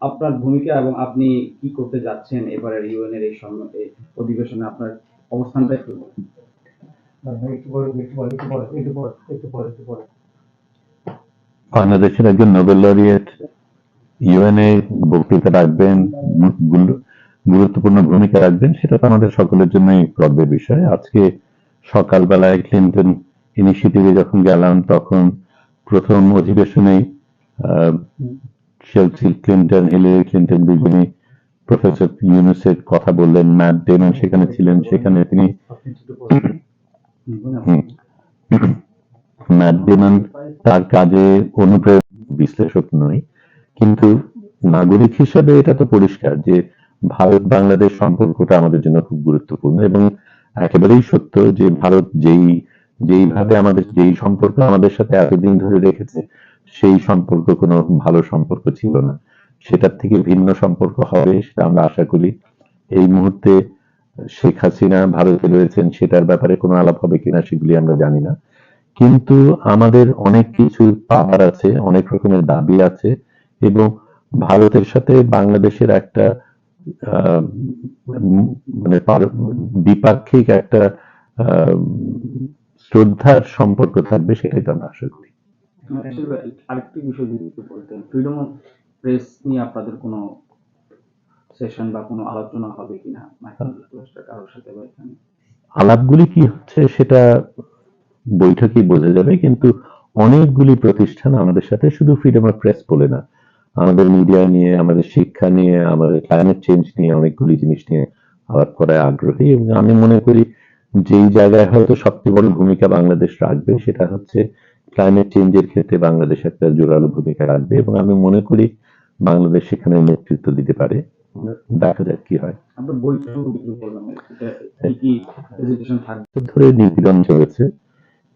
আপনার ভূমিকা এবং আপনি কি করতে যাচ্ছেন এবারের ইউএন এর এই সম্ম- এই অধিবেশনে আপনার অবস্থানটা একটু বলুন। বাংলাদেশের একজন নোবেল লরিয়েট ইউএনএ বক্তৃতা রাখবেন গুরুত্বপূর্ণ ভূমিকা রাখবেন সেটা তো আমাদের সকলের জন্যই গর্বের বিষয় আজকে সকালবেলায় ক্লিন্টন ইনিশিয়েটিভে যখন গেলাম তখন প্রথম অধিবেশনেই চেলসি ক্লিন্টন, হিলারি ক্লিন্টন দুজনেই প্রফেসর ইউনুসের কথা বললেন, ম্যাট ডেমন সেখানে ছিলেন, সেখানে তিনি। ম্যাট ডেমন তার কাজে অনুপ্রেরণ বিশ্লেষক নয় কিন্তু নাগরিক হিসাবে এটা তো পরিষ্কার যে ভারত বাংলাদেশ সম্পর্কটা আমাদের জন্য খুব গুরুত্বপূর্ণ এবং একেবারেই সত্য যে ভারত যেই, যেইভাবে আমাদের, যেই সম্পর্ক আমাদের সাথে এতদিন ধরে রেখেছে সেই সম্পর্ক কোনো ভালো সম্পর্ক ছিল না। সেটার থেকে ভিন্ন সম্পর্ক হবে সেটা আমরা আশা করি। এই মুহূর্তে শেখ হাসিনা ভারতে রয়েছেন, সেটার ব্যাপারে কোনো আলাপ হবে কিনা সেগুলি আমরা জানি না। কিন্তু আমাদের অনেক কিছু পাওয়ার আছে, অনেক রকমের দাবি আছে এবং ভারতের সাথে বাংলাদেশের একটা মানে দ্বিপাক্ষিক একটা শ্রদ্ধার সম্পর্ক থাকবে সেটাই তো আমরা আশা করি। আসলে আরেকটি বিষয় যদি একটু বলতেন ফ্রিডম অফ প্রেস নিয়ে আপনাদের কোনো সেশন বা কোনো আলোচনা হবে কিনা? মাইকেল যুক্তরাষ্ট্রের কারোর সাথে বা এখানে? আলাপগুলি কি হচ্ছে সেটা বৈঠকেই বোঝা যাবে কিন্তু অনেকগুলি প্রতিষ্ঠান আমাদের সাথে শুধু ফ্রিডম অফ প্রেস বলে না। আমাদের মিডিয়া নিয়ে আমাদের শিক্ষা নিয়ে আমাদের ক্লাইমেট চেঞ্জ নিয়ে অনেকগুলি জিনিস নিয়ে আলাপ করায় আগ্রহী এবং আমি মনে করি যেই জায়গায় হয়তো সবচেয়ে বড় ভূমিকা বাংলাদেশ রাখবে সেটা হচ্ছে ক্লাইমেট চেঞ্জের ক্ষেত্রে বাংলাদেশ একটা জোরালো ভূমিকা রাখবে এবং আমি মনে করি বাংলাদেশ সেখানে নেতৃত্ব দিতে পারে। দেখা যাক কি হয়। ধরে নিপীড়ন চলেছে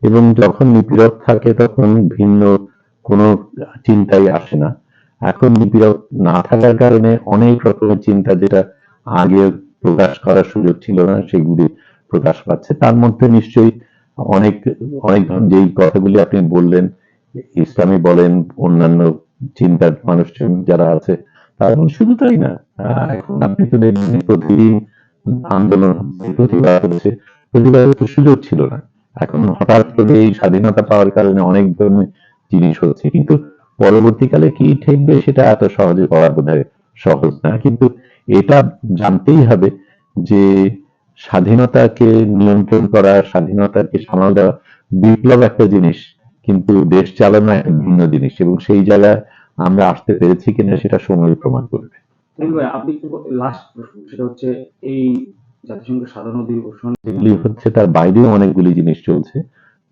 এবং যখন নিপীড়ক থাকে তখন ভিন্ন কোনো চিন্তাই আসে না। এখন নিপীড়ক না থাকার কারণে অনেক রকমের চিন্তা যেটা আগে প্রকাশ করার সুযোগ ছিল না সেগুলি প্রকাশ পাচ্ছে। তার মধ্যে নিশ্চয়ই অনেক অনেক যেই কথাগুলি আপনি বললেন, ইসলামী বলেন, অন্যান্য চিন্তার মানুষজন যারা আছে, তারা শুধু তাই না। এখন আপনি তো দেখবেন প্রতিদিন আন্দোলন, প্রতিবাদ হচ্ছে, প্রতিবাদের তো সুযোগ ছিল না। এখন হঠাৎ করে এই স্বাধীনতা পাওয়ার কারণে অনেক ধরনের জিনিস হচ্ছে। কিন্তু পরবর্তীকালে কি ঠেকবে সেটা এত সহজে বলা বোধ সহজ না। কিন্তু এটা জানতেই হবে যে স্বাধীনতাকে নিয়ন্ত্রণ করা স্বাধীনতাকে সামাল দেওয়া বিপ্লব একটা জিনিস কিন্তু দেশ চালানো একটা ভিন্ন জিনিস এবং সেই জায়গায় আমরা আসতে পেরেছি কিনা সেটা সময় প্রমাণ করবে। আপনি লাস্ট সেটা হচ্ছে এই জাতিসংঘের সাধারণ অধিবেশন যেগুলি হচ্ছে তার বাইরেও অনেকগুলি জিনিস চলছে।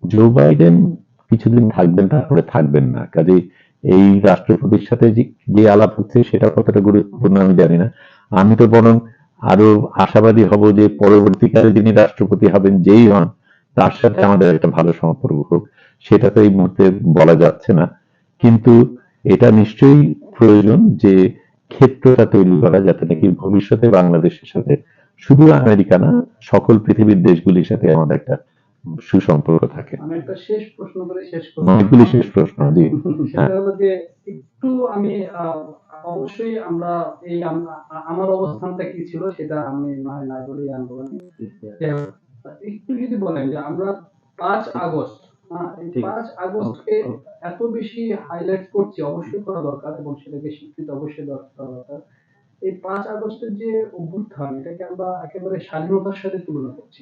জো বাইডেন কিছুদিন থাকবেন তারপরে থাকবেন না। কাজে এই রাষ্ট্রপতির সাথে যে যে আলাপ হচ্ছে সেটা কতটা গুরুত্বপূর্ণ আমি জানি না। আমি তো বরং আরও আশাবাদী হব যে পরবর্তীকালে যিনি রাষ্ট্রপতি হবেন যেই হন তার সাথে আমাদের একটা ভালো সম্পর্ক হোক সেটা তো এই মুহূর্তে বলা যাচ্ছে না। কিন্তু এটা নিশ্চয়ই প্রয়োজন যে ক্ষেত্রটা তৈরি করা যাতে নাকি ভবিষ্যতে বাংলাদেশের সাথে শুধু আমেরিকা না সকল পৃথিবীর দেশগুলির সাথে আমাদের একটা সুসম্পর্ক থাকে। আমি একটা শেষ প্রশ্ন করে শেষ প্রশ্ন জি। একটু আমি অবশ্যই আমরা এই আমার অবস্থানটা কি ছিল সেটা আমি না না বলেই আন্দোলনে একটু যদি বলেন যে আমরা পাঁচ আগস্ট হ্যাঁ। পাঁচ আগস্টকে এত বেশি হাইলাইট করছি অবশ্যই করা দরকার এবং সেটাকে স্বীকৃত অবশ্যই দরকার। এই পাঁচ আগস্টের যে অভ্যুত্থান এটাকে আমরা একেবারে স্বাধীনতার সাথে তুলনা করছি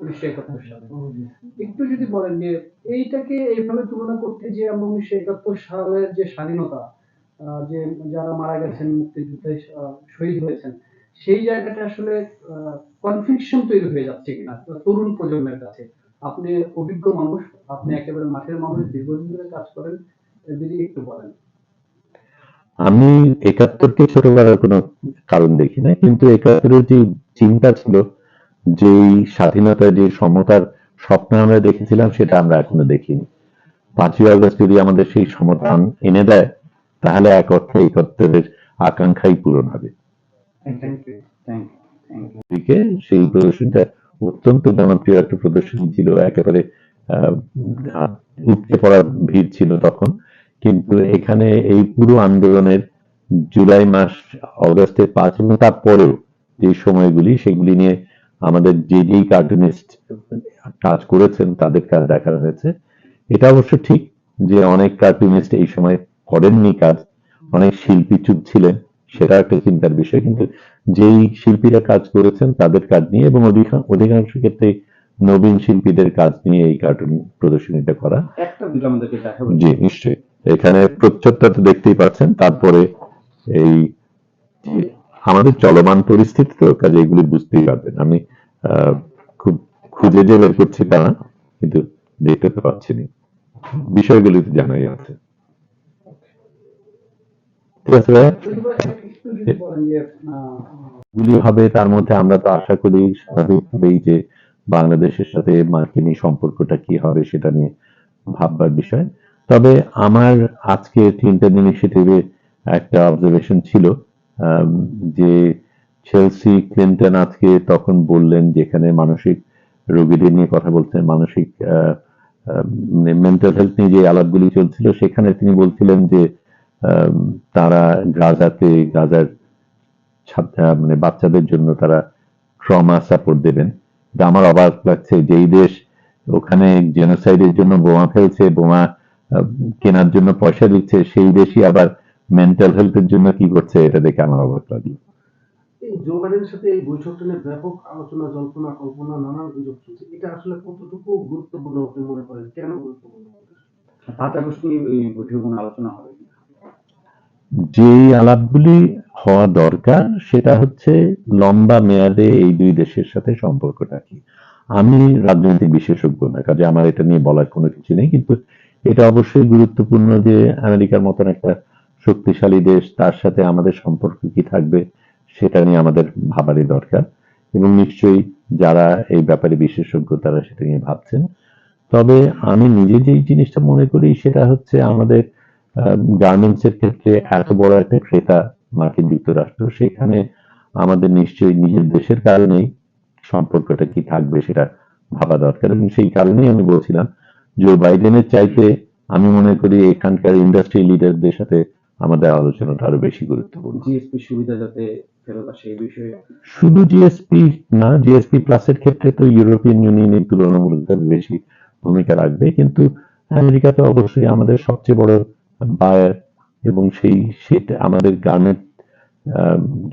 উনিশশো একাত্তর সালে। একটু যদি বলেন যে এইটাকে এইভাবে তুলনা করতে যে আমরা উনিশশো একাত্তর সালের যে স্বাধীনতা যে যারা মারা গেছেন মুক্তিযুদ্ধে শহীদ হয়েছেন, সেই জায়গাটা আসলে কনফিউশন তৈরি হয়ে যাচ্ছে কিনা? তরুণ প্রজন্মের কাছে। আপনি অভিজ্ঞ মানুষ, আপনি একেবারে মাঠের মানুষ, দীর্ঘদিন ধরে কাজ করেন, যদি একটু বলেন। আমি একাত্তরকে ছোট করার কোনো কারণ দেখি না কিন্তু একাত্তরের যে চিন্তা ছিল, যে স্বাধীনতা, যে সমতার স্বপ্ন আমরা দেখেছিলাম, সেটা আমরা এখনও দেখিনি। পাঁচই আগস্ট যদি আমাদের সেই সমতান এনে দেয় তাহলে এক অর্থে একাত্তরের আকাঙ্ক্ষাই পূরণ হবে। দিকে সেই প্রদর্শনীটা অত্যন্ত জনপ্রিয় একটা প্রদর্শনী ছিল একেবারে আহ, উপচে পড়া ভিড় ছিল তখন। কিন্তু এখানে এই পুরো আন্দোলনের জুলাই মাস অগস্টের পাঁচ এবং তারপরেও যে সময়গুলি সেগুলি নিয়ে আমাদের যে যেই কার্টুনিস্ট কাজ করেছেন তাদের কাজ দেখা হয়েছে। এটা অবশ্য ঠিক যে অনেক কার্টুনিস্ট এই সময় করেননি কাজ অনেক শিল্পী চুপ ছিলেন সেটা একটা চিন্তার বিষয়। কিন্তু যেই শিল্পীরা কাজ করেছেন তাদের কাজ নিয়ে এবং অধিকাংশ ক্ষেত্রে নবীন শিল্পীদের কাজ নিয়ে এই কার্টুন প্রদর্শনীটা করা। জি নিশ্চয়ই। এখানে প্রচ্ছদটা তো দেখতেই পাচ্ছেন তারপরে এই আমাদের চলমান পরিস্থিতি তো কাজে এগুলি বুঝতেই পারবেন। আমি আহ, খুব খুঁজে যে বের করছি তা কিন্তু দেখতে তো পাচ্ছি না বিষয়গুলি তো জানাই আছে। ঠিক আছে গুলি হবে তার মধ্যে আমরা তো আশা করি স্বাভাবিকভাবেই যে বাংলাদেশের সাথে মার্কিনী সম্পর্কটা কি হবে সেটা নিয়ে ভাববার বিষয়। তবে আমার আজকে ইনিশিয়েটিভে একটা অবজারভেশন ছিল যে ক্লিন্টন আজকে তখন বললেন যেখানে মানসিক রোগীদের নিয়ে কথা বলছেন, মানসিক মেন্টাল হেলথ নিয়ে যে আলাপগুলি চলছিল, সেখানে তিনি বলছিলেন যে তারা গাজাতে গাজার মানে বাচ্চাদের জন্য তারা ট্রমা সাপোর্ট দেবেন। এটা আমার অবাক লাগছে যেই দেশ ওখানে জেনোসাইডের জন্য বোমা ফেলছে বোমা কেনার জন্য পয়সা দিচ্ছে সেই দেশই আবার মেন্টাল হেলথের জন্য কি করছে এটা দেখে আমার অবাক লাগল এই জো সাথে এই বৈঠকটা নিয়ে ব্যাপক আলোচনা জল্পনা কল্পনা নানান গুজব চলছে। এটা আসলে কতটুকু গুরুত্বপূর্ণ আপনি মনে করেন? কেন গুরুত্বপূর্ণ? পাঁচ আগস্ট নিয়ে বৈঠকে কোনো আলোচনা হবে? যে আলাপগুলি হওয়া দরকার, সেটা হচ্ছে লম্বা মেয়াদে এই দুই দেশের সাথে সম্পর্কটা কি। আমি রাজনৈতিক বিশেষজ্ঞ না, কাজে আমার এটা নিয়ে বলার কোনো কিছু নেই, কিন্তু এটা অবশ্যই গুরুত্বপূর্ণ যে আমেরিকার মতন একটা শক্তিশালী দেশ, তার সাথে আমাদের সম্পর্ক কি থাকবে, সেটা নিয়ে আমাদের ভাবারই দরকার। এবং নিশ্চয়ই যারা এই ব্যাপারে বিশেষজ্ঞ, তারা সেটা নিয়ে ভাবছেন। তবে আমি নিজে যেই জিনিসটা মনে করি, সেটা হচ্ছে আমাদের গার্মেন্টস এর ক্ষেত্রে এত বড় একটা ক্রেতা মার্কিন যুক্তরাষ্ট্র সেখানে আমাদের নিশ্চয়ই নিজের দেশের কারণেই সম্পর্কটা কি থাকবে সেটা ভাবা দরকার। এবং সেই কারণেই আমি বলছিলাম জো বাইডেনের চাইতে আমি মনে করি এখানকার ইন্ডাস্ট্রি লিডারদের সাথে আমাদের আলোচনাটা আরও বেশি গুরুত্বপূর্ণ। জিএসপি সুবিধা যাতে শুধু জিএসপি না জিএসপি প্লাসের ক্ষেত্রে তো ইউরোপিয়ান ইউনিয়নের তুলনামূলকভাবে বেশি ভূমিকা রাখবে। কিন্তু আমেরিকা তো অবশ্যই আমাদের সবচেয়ে বড় বায়ার এবং সেই সেটা আমাদের গার্মেন্ট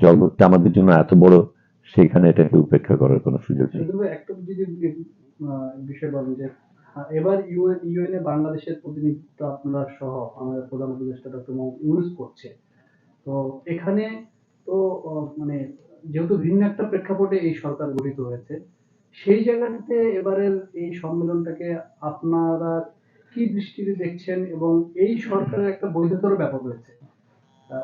জগৎটা আমাদের জন্য এত বড় সেখানে এটাকে উপেক্ষা করার কোনো সুযোগ নেই। এবার ইউএন এ বাংলাদেশের প্রতিনিধিত্ব সহ আমাদের ডক্টর মোহাম্মদ ইউনুস করছে। তো এখানে তো মানে যেহেতু ভিন্ন একটা প্রেক্ষাপটে এই সরকার গঠিত হয়েছে, সেই জায়গাটাতে এবারের এই সম্মেলনটাকে আপনারা কি দৃষ্টিতে দেখছেন এবং এই সরকারের একটা বৈধতার ব্যাপার রয়েছে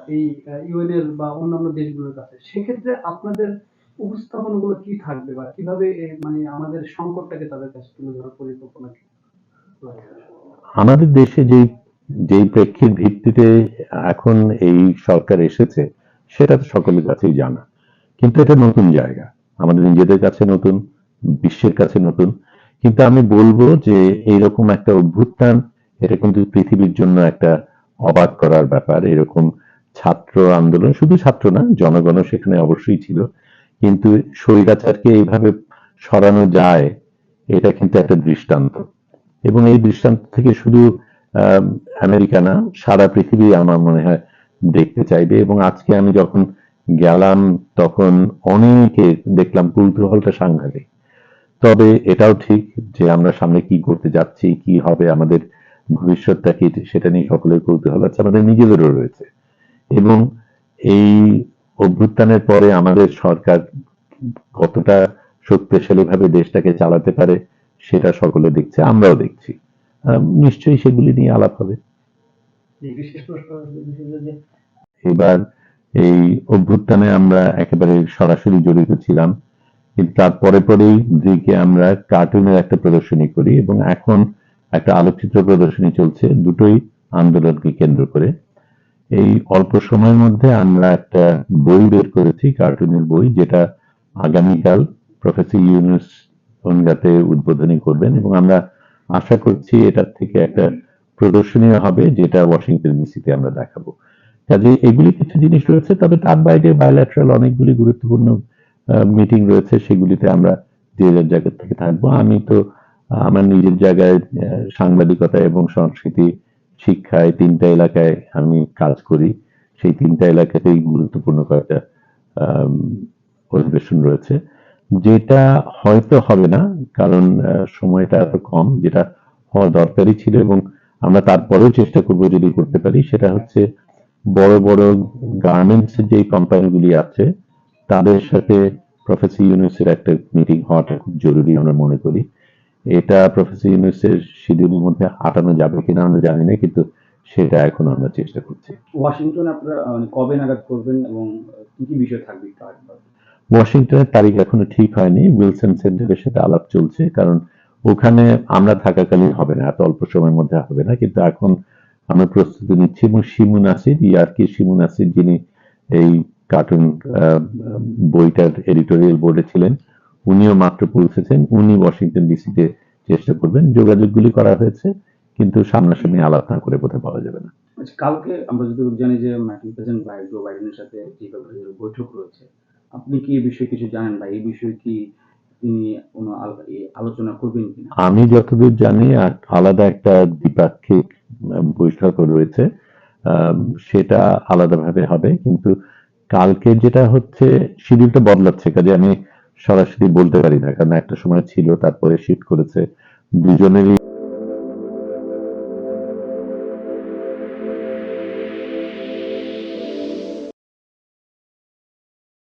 এই ইউএন এর বা অন্যান্য দেশগুলোর কাছে, সেক্ষেত্রে আপনাদের উপস্থাপনগুলো কি থাকবে বা কীভাবে মানে আমাদের সংকটটাকে তাদের কাছে তুলে ধরার পরিকল্পনা কি? আমাদের দেশে যে যেই প্রেক্ষিত ভিত্তিতে এখন এই সরকার এসেছে, সেটা তো সকলের কাছেই জানা। কিন্তু এটা নতুন জায়গা। আমাদের নিজেদের কাছে নতুন, বিশ্বের কাছে নতুন। কিন্তু আমি বলব যে এইরকম একটা অভ্যুত্থান এটা কিন্তু পৃথিবীর জন্য একটা অবাক করার ব্যাপার, এরকম ছাত্র আন্দোলন, শুধু ছাত্র না, জনগণও সেখানে অবশ্যই ছিল, কিন্তু স্বৈরাচারকে এইভাবে সরানো যায়, এটা কিন্তু একটা দৃষ্টান্ত। এবং এই দৃষ্টান্ত থেকে শুধু আমেরিকা না, সারা পৃথিবী আমার মনে হয় দেখতে চাইবে। এবং আজকে আমি যখন গেলাম, তখন অনেকে দেখলাম কৌতূহলটা সাংঘাতিক। তবে এটাও ঠিক যে আমরা সামনে কি করতে যাচ্ছি, কি হবে আমাদের ভবিষ্যৎটা কি সেটা নিয়ে সকলের কৌতূহল আছে আমাদের নিজেদেরও রয়েছে। এবং এই অভ্যুত্থানের পরে আমাদের সরকার কতটা শক্তিশালী ভাবে দেশটাকে চালাতে পারে সেটা সকলে দেখছে, আমরাও দেখছি। নিশ্চয়ই সেগুলি নিয়ে আলাপ হবে। এবার এই অভ্যুত্থানে আমরা একেবারে সরাসরি জড়িত ছিলাম। কিন্তু তার পরে পরেই দিকে আমরা কার্টুনের একটা প্রদর্শনী করি এবং এখন একটা আলোকচিত্র প্রদর্শনী চলছে দুটোই আন্দোলনকে কেন্দ্র করে। এই অল্প সময়ের মধ্যে আমরা একটা বই বের করেছি, কার্টুনের বই, যেটা আগামীকাল প্রফেসর ইউনুস ওনগাতে উদ্বোধনী করবেন এবং আমরা আশা করছি এটার থেকে একটা প্রদর্শনীয় হবে, যেটা ওয়াশিংটন ডিসিতে আমরা দেখাবো। কাজে এগুলি কিছু জিনিস রয়েছে, তবে তার বাইরে বায়োল্যাটারাল অনেকগুলি গুরুত্বপূর্ণ মিটিং রয়েছে, সেগুলিতে আমরা যে জায়গা থেকে থাকব। আমি তো আমার নিজের জায়গায় সাংবাদিকতা এবং সংস্কৃতি শিক্ষায় তিনটা এলাকায় আমি কাজ করি। সেই তিনটা এলাকাতেই গুরুত্বপূর্ণ কয়েকটা অধিবেশন রয়েছে। যেটা হয়তো হবে না, কারণ সময়টা এত কম, যেটা হওয়া দরকারই ছিল এবং আমরা তারপরেও চেষ্টা করব যদি করতে পারি, সেটা হচ্ছে বড় বড় গার্মেন্টস যে কোম্পানিগুলি আছে, তাদের সাথে প্রফেসর ইউনুসের একটা মিটিং হওয়াটা খুব জরুরি আমরা মনে করি। এটা প্রফেসর ইউনুসের শিডিউলের মধ্যে আটানো যাবে কিনা আমরা জানি না কিন্তু সেটা এখন আমরা চেষ্টা করছি। ওয়াশিংটনে আপনারা মানে কবে নাগাদ করবেন এবং কি কি বিষয় থাকবে ওয়াশিংটনের তারিখ এখনও ঠিক হয়নি। উইলসন সেন্টারের সাথে আলাপ চলছে কারণ ওখানে আমরা থাকাকালীন হবে না এত অল্প সময়ের মধ্যে হবে না কিন্তু এখন আমরা প্রস্তুতি নিচ্ছি এবং শিমু নাসির ইয়ারকি শিমু নাসির যিনি এই কার্টুন বইটার এডিটোরিয়াল বোর্ডে ছিলেন। উনিও মাত্র পৌঁছেছেন। উনি ওয়াশিংটন ডিসিতে চেষ্টা করবেন। যোগাযোগগুলি করা হয়েছে কিন্তু সামনাসামনি আলাপ না করে বোধহয় পাওয়া যাবে না। আচ্ছা কালকে আমরা যদি জানি যে মার্কিন প্রেসিডেন্ট জো বাইডেনের সাথে যে বৈঠক রয়েছে আপনি কি এই বিষয়ে কিছু জানেন বা এই বিষয়ে কি তিনি কোনো আলোচনা করবেন কিনা? আমি যতদূর জানি আর আলাদা একটা দ্বিপাক্ষিক বৈঠক রয়েছে সেটা আলাদাভাবে হবে। কিন্তু কালকে যেটা হচ্ছে শিডিউলটা বদলাচ্ছে, কাজে আমি সরাসরি বলতে পারি না, কারণ একটা সময় ছিল, তারপরে শিফট করেছে। দুজনেরই